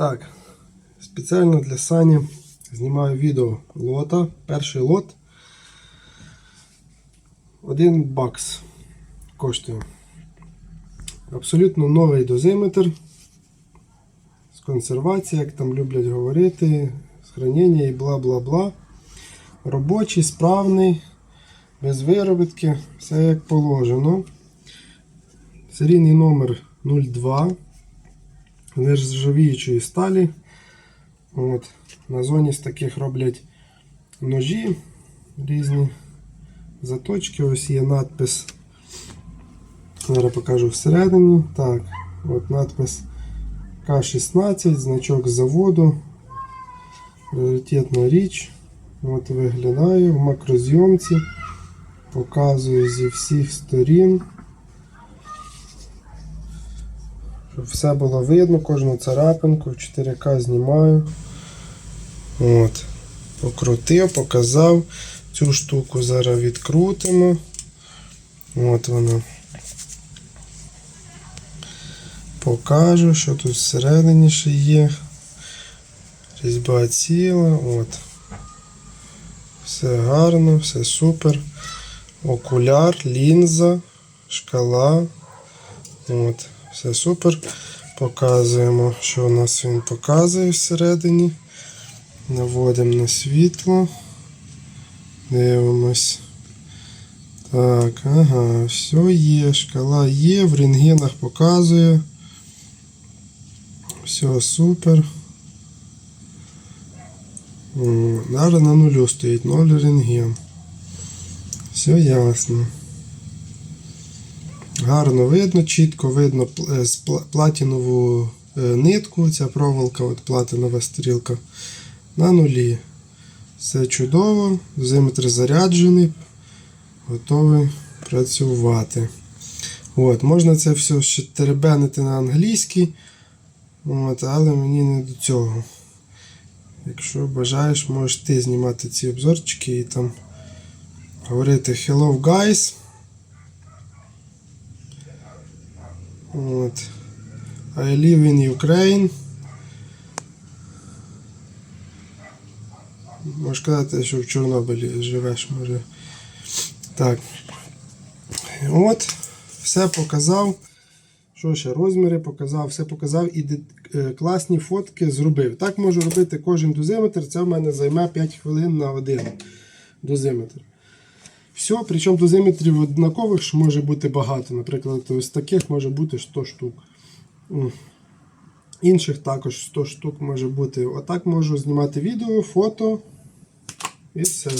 Так, спеціально для Сані знімаю відео лота. Перший лот. Один бакс коштує. Абсолютно новий дозиметр. З консервації, як там люблять говорити, з хранення і бла-бла-бла. Робочий, справний, без виробітки, все як положено. Серійний номер 02 нержавіючої сталі. От. На зоні з таких роблять ножі різні заточки. Ось є надпис. Зараз покажу всередині. Так, от надпис К16, значок заводу. Раритетна річ. От виглядає в макрозйомці. Показую зі всіх сторін. Щоб все було видно, кожну царапинку в 4К знімаю. От. Покрутив, показав. Цю штуку зараз відкрутимо. От вона. Покажу, що тут всередині ще є. Різьба ціла. От. Все гарно, все супер. Окуляр, лінза, шкала. От. Все супер. Показуємо, що у нас він показує всередині. Наводимо на світло. Дивимось. Так, ага, все є, шкала є, в рентгенах показує. Все супер. Зараз на нулю стоїть 0 рентген. Все ясно. Гарно видно, чітко видно е, платінову е, нитку, ця проволока, от платинова стрілка на нулі. Все чудово, дозиметр заряджений, готовий працювати. От, можна це все ще теребенити на англійській, от, але мені не до цього. Якщо бажаєш, можеш ти знімати ці обзорчики і там говорити Hello guys. От. I live in Ukraine. Можеш казати, що в Чорнобилі живеш, може. Так. От, все показав. Що ще? Розміри показав, все показав і е, класні фотки зробив. Так можу робити кожен дозиметр. Це в мене займе 5 хвилин на один дозиметр. Все, причому дозиметрів однакових ж може бути багато. Наприклад, ось таких може бути 100 штук. Інших також 100 штук може бути. Отак можу знімати відео, фото і все.